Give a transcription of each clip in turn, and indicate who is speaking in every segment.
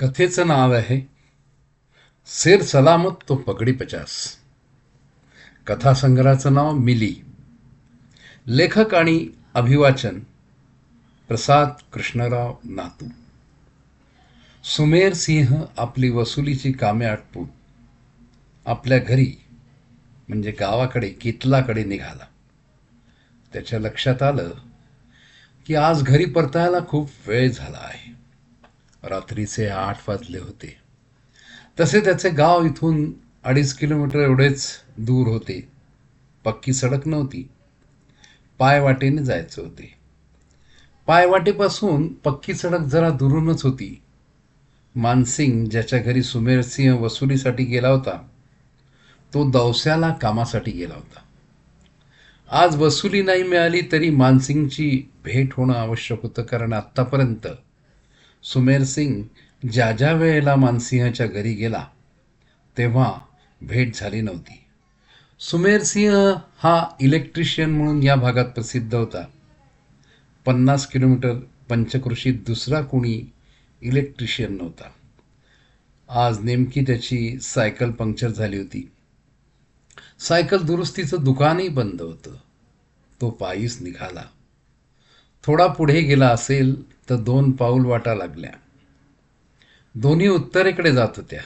Speaker 1: कथेचं नाव आहे सेर सलामत तो पगडी पचास. कथासंग्रहाचं नाव मिली. लेखक आणि अभिवाचन प्रसाद कृष्णराव नातू. सुमेर सिंह आपली वसुलीची कामे आटपून आपल्या घरी म्हणजे गावाकडे कितलाकडे निघाला. त्याच्या लक्षात आलं की आज घरी परतायला खूप वेळ झाला आहे. रात्रीचे आठ वाजले होते. तसे त्याचे गाव इथून अडीच किलोमीटर एवढेच दूर होते. पक्की सडक नव्हती. पायवाटेने जायचे होते. पायवाटेपासून पक्की सडक जरा दुरूनच होती. मानसिंग ज्याच्या घरी सुमेरसिंह वसुलीसाठी गेला होता तो दौस्याला कामासाठी गेला होता. आज वसुली नाही मिळाली तरी मानसिंगची भेट होणं आवश्यक होतं कारण आत्तापर्यंत सुमेर सिंग ज्या ज्या वेळेला मानसिंहच्या घरी गेला तेव्हा भेट झाली नव्हती. सुमेर सिंह हा इलेक्ट्रिशियन म्हणून या भागात प्रसिद्ध होता. पन्नास किलोमीटर पंचकृषीत दुसरा कोणी इलेक्ट्रिशियन नव्हता. आज नेमकी त्याची सायकल पंक्चर झाली होती. सायकल दुरुस्तीचं दुकानही बंद होतं. तो पायीच निघाला. थोडा पुढे गेला असेल तर दोन पाऊल वाटा लागल्या. दोन्ही उत्तरेकडे जात होत्या.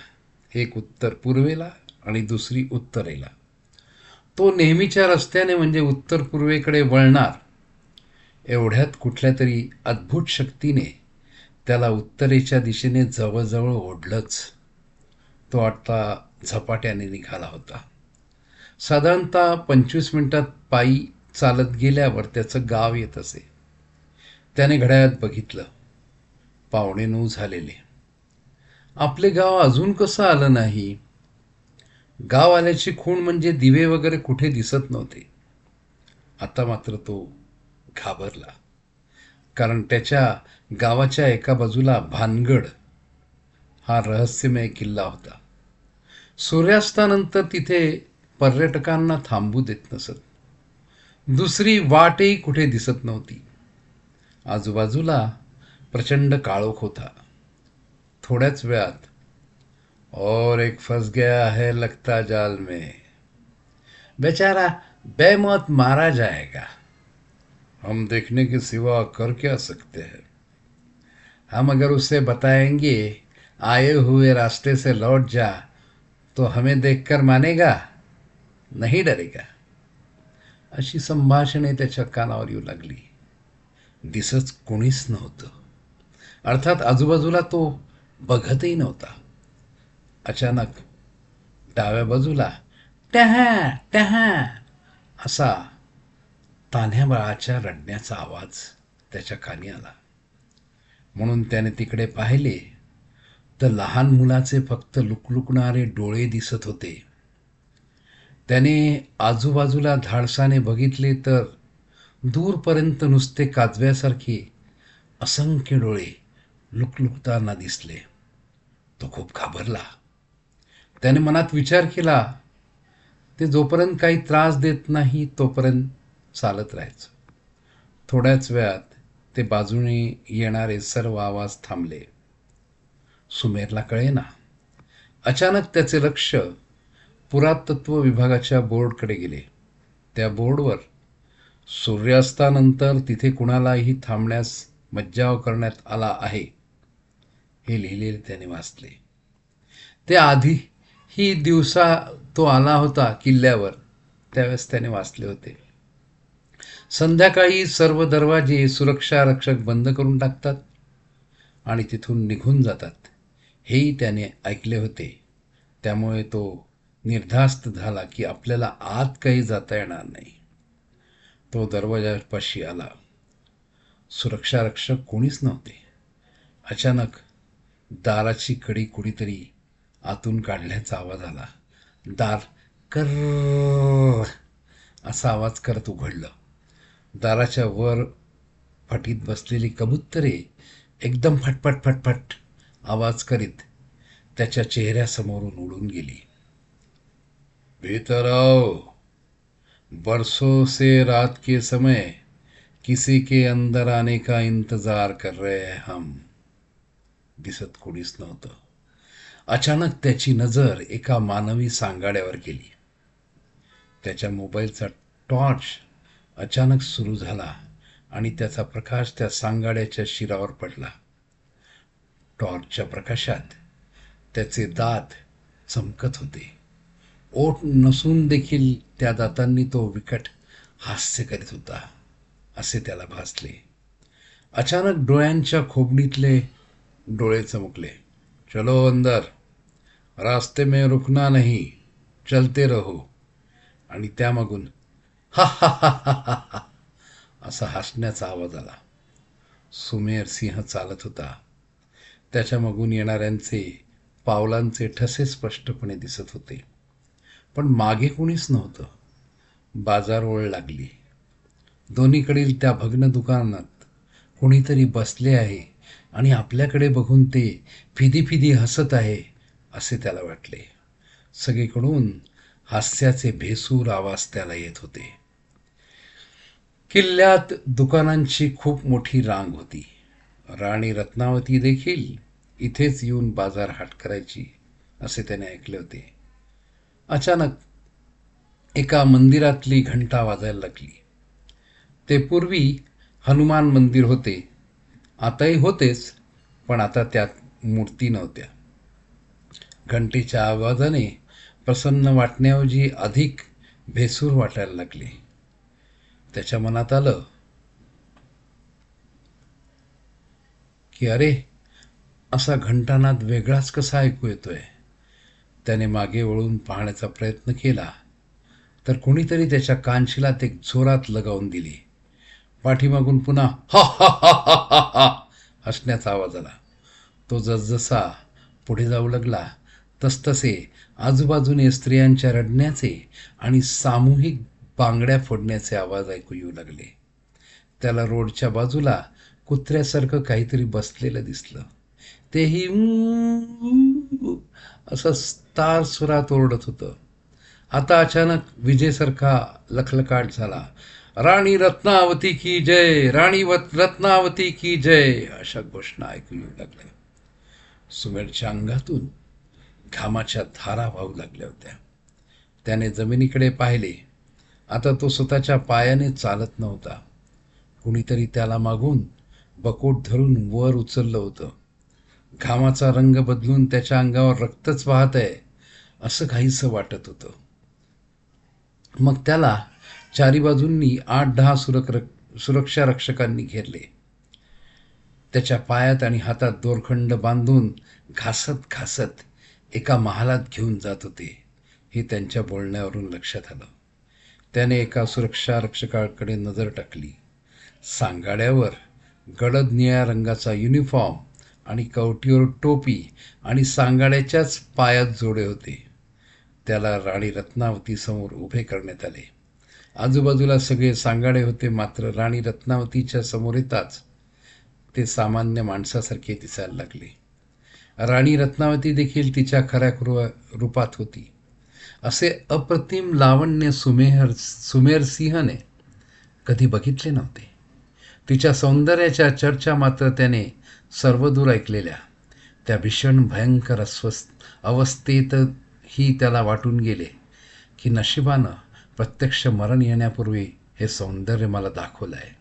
Speaker 1: एक उत्तर पूर्वेला आणि दुसरी उत्तरेला. तो नेहमीच्या रस्त्याने म्हणजे उत्तर पूर्वेकडे वळणार. एवढ्यात कुठल्या तरी अद्भुत शक्तीने त्याला उत्तरेच्या दिशेने जवळजवळ ओढलंच. तो आता झपाट्याने निघाला होता. साधारणतः पंचवीस मिनिटात पायी चालत गेल्यावर त्याचं गाव येत असे. त्याने घड्याळात बघितलं. पावणे नऊ झालेले. आपले गाव अजून कसं आलं नाही? गाव आल्याची खूण म्हणजे दिवे वगैरे कुठे दिसत नव्हते. आता मात्र तो घाबरला. कारण त्याच्या गावाच्या एका बाजूला भानगड हा रहस्यमय किल्ला होता. सूर्यास्तानंतर तिथे पर्यटकांना थांबू देत नसत. दुसरी वाटही कुठे दिसत नव्हती. आजूबाजूला प्रचंड काळोख होता. थोड्याच वेळात, और एक फंस गया है लगता जाल में. बेचारा बेमौत मारा जाएगा। हम देखने के सिवा कर क्या सकते हैं? हम अगर उसे बताएँगे, आए हुए रास्ते से लौट जा तो हमें देखकर मानेगा? नहीं डरेगा। अशी संभाषणे त्याच्या कानावर येऊ लागली। दिसत कोणीच नव्हतं. अर्थात आजूबाजूला तो बघतही नव्हता. अचानक डाव्या बाजूला टहा टहा असा तान्ह्या बाळाच्या रडण्याचा आवाज त्याच्या कानी आला. म्हणून त्याने तिकडे पाहिले तर लहान मुलाचे फक्त लुकलुकणारे डोळे दिसत होते. त्याने आजूबाजूला धाडसाने बघितले तर दूरपर्यंत नुसते काजव्यासारखे असंख्य डोळे लुकलुकताना दिसले. तो खूप घाबरला. त्याने मनात विचार केला ते जोपर्यंत काही त्रास देत नाही तोपर्यंत चालत राहायचं. थोड्याच वेळात ते बाजूने येणारे सर्व आवाज थांबले. सुमेरला कळेना. अचानक त्याचे लक्ष पुरातत्व विभागाच्या बोर्डकडे गेले. त्या बोर्डवर सूर्यास्तानंतर तिथे कुणालाही थांबण्यास मज्जाव करण्यात आला आहे हे लिहिलेले त्याने वाचले. ते आधी ही दिवसा तो आला होता किल्ल्यावर त्यावेळेस त्याने वाचले होते. संध्याकाळी सर्व दरवाजे सुरक्षा रक्षक बंद करून टाकतात आणि तिथून निघून जातात हेही त्याने ऐकले होते. त्यामुळे तो निर्धास्त झाला की आपल्याला आत काही जाता येणार नाही. तो दरवाजापाशी आला. सुरक्षारक्षक कोणीच नव्हते. अचानक दाराची कडी कुणीतरी आतून काढल्याचा आवाज आला. दार कर असा आवाज करत उघडलं दाराच्या वर फटीत बसलेली कबुतरे एकदम फटफट फटफट आवाज करीत त्याच्या चेहऱ्यासमोरून उडून गेली भीतराव बरसों से रात के समय किसी के अंदर आने का इंतजार कर रहे हैं हम। दिसत कोणीच नव्हतं। अचानक त्याची नजर एका मानवी सांगाड्यावर गेली. त्याच्या मोबाईलचा टॉर्च अचानक सुरू झाला आणि त्याचा प्रकाश त्या सांगाड्याच्या शिरावर पडला. टॉर्चच्या प्रकाशात त्याचे दात चमकत होते. ओठ नसून देखील त्या दातांनी तो विकट हास्य करीत होता असे त्याला भासले. अचानक डोळ्यांच्या खोबणीतले डोळे चमकले. चलो अंदर रास्ते में रुकना नाही चलते रहो. आणि त्यामागून हा हा हा हा हा हा असा हसण्याचा आवाज आला. सुमेर सिंह चालत होता. त्याच्या मागून येणाऱ्यांचे पावलांचे ठसे स्पष्टपणे दिसत होते. पण मागे कोणीच नव्हतं. बाजार ओळ लागली. दोन्हीकडील त्या भग्न दुकानात कोणीतरी बसले आहे आणि आपल्याकडे बघून ते फिदी फिदी हसत आहे असे त्याला वाटले. सगळीकडून हास्याचे भेसूर आवाज त्याला येत होते. किल्ल्यात दुकानांची खूप मोठी रांग होती. राणी रत्नावती देखील इथेच येऊन बाजार हाट करायची असे त्याने ऐकले होते. अचानक एका मंदिरातली घंटा वाजायला लागली. ते पूर्वी हनुमान मंदिर होते. आताही होतेच पण आता त्यात मूर्ती नव्हत्या. घंटेच्या आवाजाने प्रसन्न वाटण्याऐवजी अधिक भेसूर वाटायला लागले. त्याच्या मनात आलं की अरे असा घंटानाद वेगळाच कसा ऐकू येतोय? त्याने मागे वळून पाहण्याचा प्रयत्न केला. तर कोणीतरी त्याच्या कानशिला ते जोरात लगावून दिली. पाठीमागून पुन्हा हा हा हा हा हा हा हसण्याचा आवाज आला. तो जसजसा पुढे जाऊ लागला तसतसे आजूबाजूने स्त्रियांच्या रडण्याचे आणि सामूहिक बांगड्या फोडण्याचे आवाज ऐकू येऊ लागले. त्याला रोडच्या बाजूला कुत्र्यासारखं काहीतरी बसलेलं दिसलं. तेही "ऊ" असं स्तार सुरात ओरडत होतं. आता अचानक विजेसारखा लखलकाट झाला. राणी रत्नावती की जय राणी रत्नावती की जय अशा घोषणा ऐकू येऊ लागल्या. सुमेरच्या अंगातून घामाच्या धारा वाहू लागल्या होत्या. त्याने जमिनीकडे पाहिले. आता तो स्वतःच्या पायाने चालत नव्हता. कुणीतरी त्याला मागून बकोट धरून वर उचललं होतं. घामाचा रंग बदलून त्याच्या अंगावर रक्तच वाहत आहे असं काहीसं वाटत होतं. मग त्याला चारी बाजूंनी आठ दहा सुरक सुरक्षा रक्षकांनी घेरले. त्याच्या पायात आणि हातात दोरखंड बांधून घासत घासत एका महालात घेऊन जात होते हे त्यांच्या बोलण्यावरून लक्षात आलं. त्याने एका सुरक्षा रक्षकाकडे नजर टाकली. सांगाड्यावर गडद निळ्या रंगाचा युनिफॉर्म आणि कवटीवर टोपी आणि सांगाड्याच्याच पायात जोडे होते. त्याला राणी रत्नावती समोर उभे करण्यात आले. आजूबाजूला सगळे सांगाडे होते मात्र राणी रत्नावतीच्या समोर येताच ते सामान्य माणसासारखे दिसायला लागले. राणी रत्नावती देखील तिच्या खऱ्या रूपात होती. असे अप्रतिम लावण्य सुमेहर सुमेर सिंहने कधी बघितले नव्हते. तिच्या सौंदर्याच्या चर्चा मात्र त्याने सर्वदूर ऐकलेल्या. त्या भीषण भयंकर अस्वस्थ अवस्थेतही त्याला वाटून गेले की नशिबानं प्रत्यक्ष मरण येण्यापूर्वी हे सौंदर्य मला दाखवलं आहे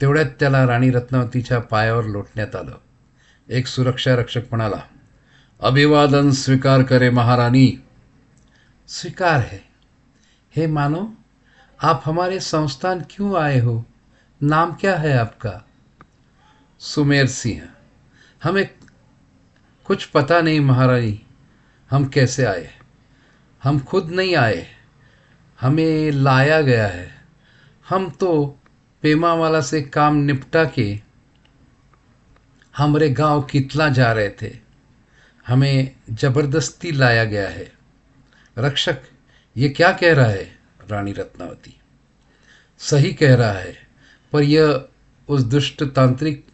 Speaker 1: तेवढ्यात त्याला राणी रत्नावतीच्या पायावर लोटण्यात आलं. एक सुरक्षा रक्षक म्हणाला अभिवादन स्वीकार करे महारानी स्वीकार है. हे मानो आप हमारे संस्थान क्यों आए हो? नाम क्या है आपका? सुमेर सिंह. हमें कुछ पता नहीं महारानी, हम कैसे आए? हम खुद नहीं आए, हमें लाया गया है। हम तो पेमावाला से काम निपटा के हमारे गाँव कितला जा रहे थे। हमें ज़बरदस्ती लाया गया है। रक्षक, ये क्या कह रहा है? रानी रत्नावती। सही कह रहा है, पर यह उस दुष्ट तांत्रिक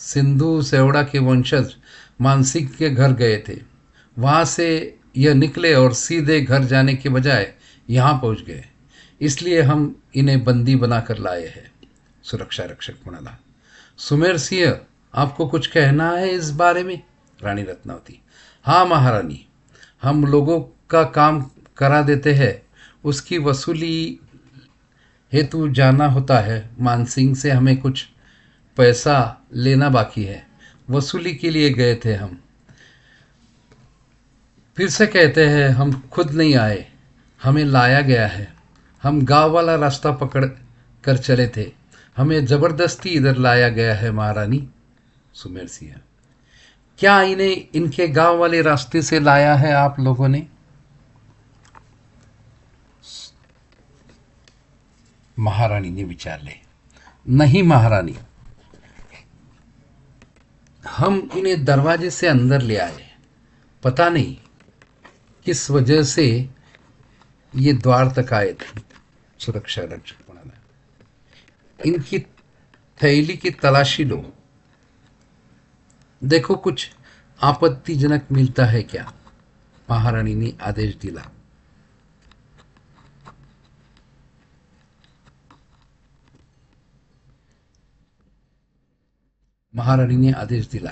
Speaker 1: सिंधु, सेवड़ा के वंशज मानसिक के घर गए थे। वहाँ से यह निकले और सीधे घर जाने के बजाय यहाँ पहुँच गए। इसलिए हम इन्हें बंदी बनाकर लाए हैं। सुरक्षा रक्षक म्हणाला सुमेर सिंह, आपको कुछ कहना है इस बारे में? रानी रत्नावती हाँ महारानी, हम लोगों का काम करा देते हैं। उसकी वसूली हेतु जाना होता है। मानसिंह से हमें कुछ पैसा लेना बाकी है। वसूली के लिए गए थे हम। फिर से कहते हैं, हम खुद नहीं आए। हमें लाया गया है। हम गाँव वाला रास्ता पकड़ कर चले थे। हमें ज़बरदस्ती इधर लाया गया है महारानी, सुमेर सिंह। क्या इन्हें, इनके गाँव वाले रास्ते से लाया है आप लोगों ने? महारानी ने विचारले नहीं महारानी हम इन्हें दरवाजे से अंदर ले आए। पता नहीं किस वजह से ये द्वार तक आए थे। सुरक्षा रक्षक म्हणाला इनकी थैली की तलाशी लो। देखो कुछ आपत्तिजनक मिलता है क्या? महाराणी ने आदेश दिला। महारानी ने आदेश दिला.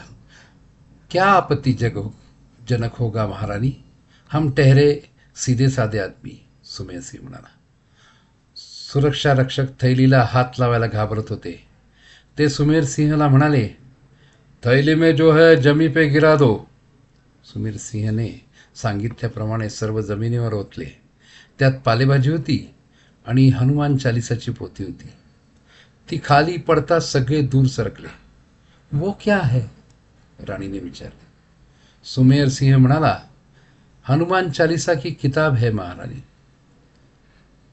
Speaker 1: क्या आपत्ति जग हो- जनक होगा महारानी? हम ठहरे सीधे साधे आदमी सुमेर सिंह म्हणाला. सुरक्षा रक्षक थैलीला हात लावायला घाबरत होते. ते सुमेर सिंहला म्हणाले थैली में जो है जमी पे गिरा दो. सुमीर सिंहने सांगितल्याप्रमाणे सर्व जमिनीवर ओतले. त्यात पालेभाजी होती आणि हनुमान चालिसाची पोती होती. ती खाली पडता सगळे दूर सरकले. वो क्या है? राणीने विचारले सुमेर सिंह म्हणाला हनुमान चालीसा की किताब है महारानी।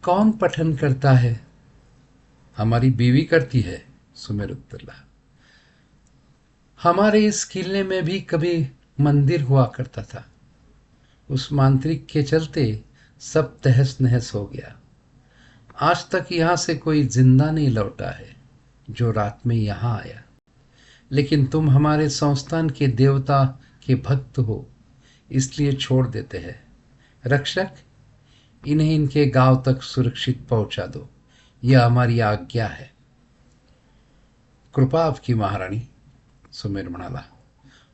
Speaker 1: कौन पठन करता है? हमारी बीवी करती है, सुमेर उत्तरला। हमारे इस किले में भी कभी मंदिर हुआ करता था। उस मांत्रिक के चलते सब तहस नहस हो गया। आज तक यहाँ से कोई ज़िंदा नहीं लौटा है, जो रात में यहाँ आया। लेकिन तुम हमारे संस्थान के देवता के भक्त हो इसलिए छोड़ देते हैं। रक्षक इन्हें इनके गांव तक सुरक्षित पहुंचा दो। यह हमारी आज्ञा है। कृपा आपकी महाराणी सुमेर म्हणाला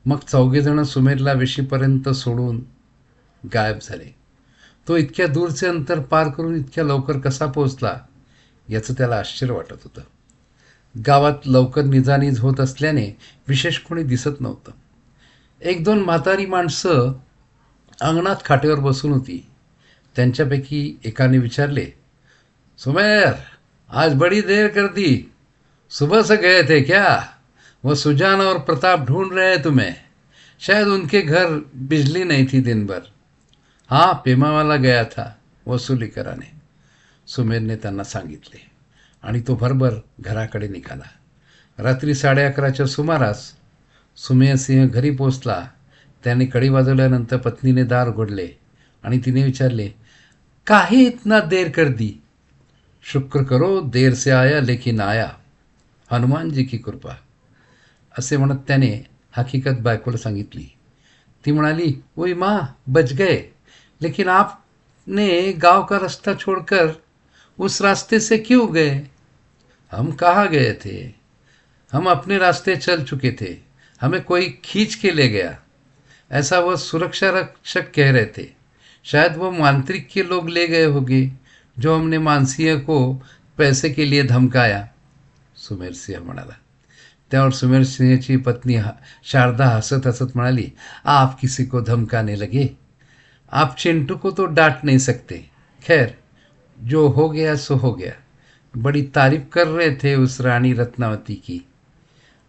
Speaker 1: मग चौघेजण सुमेरला वेशीपर्यंत सोडून गायब झाले। तो इतक्या दूरचे अंतर पार करून इतक्या लवकर कसा पोहोचला याचं त्याला आश्चर्य वाटत होतं. गावात लवकर निजानीज होत असल्याने विशेष कोणी दिसत नव्हतं. एक दोन म्हातारी माणसं अंगणात खाटेवर बसून होती. त्यांच्यापैकी एकाने विचारले सुमेर आज बड़ी देर कर दी सुबह से गए थे क्या? वो सुजान और प्रताप ढूंढ रहे तुम्हें. शायद उनके घर बिजली नहीं थी दिन भर. हाँ पेमावाला गया था वसुली कराने सुमेरने त्यांना सांगितले आणि तो भरभर घराकडे निघाला. रात्री साडे अकराच्या सुमारास सुमेय सिंह घरी पोचला त्याने कडी वाजवल्यानंतर पत्नीने दार उघडले आणि तिने विचारले काही इतना देर कर दी. शुक्र करो देर से आया लेकिन आया. हनुमानजी की कृपा. असे म्हणत त्याने हकीकत बायकोला सांगितली. ती म्हणाली ओय माँ बच गए लेकिन आपने गाव का रास्ता छोड़कर उस रास्ते से क्यों गए? हम कहाँ गए थे? हम अपने रास्ते चल चुके थे। हमें कोई खींच के ले गया। ऐसा वह सुरक्षा रक्षक कह रहे थे। शायद वो मांत्रिक के लोग ले गए होंगे, जो हमने मानसिंह को पैसे के लिए धमकाया। सुमेर सिंह म्हणाला त्यावर सुमेर सिंहची पत्नी शारदा हसत हसत म्हणाली आप किसी को धमकाने लगे? आप चिंटू को तो डांट नहीं सकते। खैर, जो हो गया सो हो गया। बड़ी तारीफ़ कर रहे थे उस रानी रत्नावती की।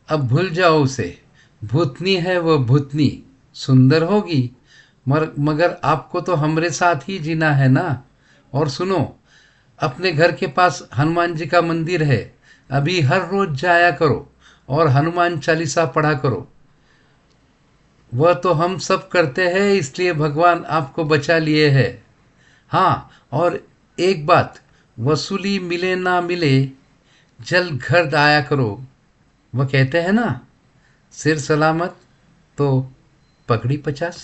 Speaker 1: अब भूल जाओ उसे। भूतनी है वह भूतनी। सुंदर होगी। मर, मगर आपको तो हमरे साथ ही जीना है ना? और सुनो, अपने घर के पास हनुमान जी का मंदिर है। अभी हर रोज जाया करो और हनुमान चालीसा पढ़ा करो। वह तो हम सब करते हैं, इसलिए भगवान आपको बचा लिए है। हाँ और एक बात वसूली मिले ना मिले जल घर दाया करो। वह कहते हैं ना सिर सलामत तो पगड़ी पचास।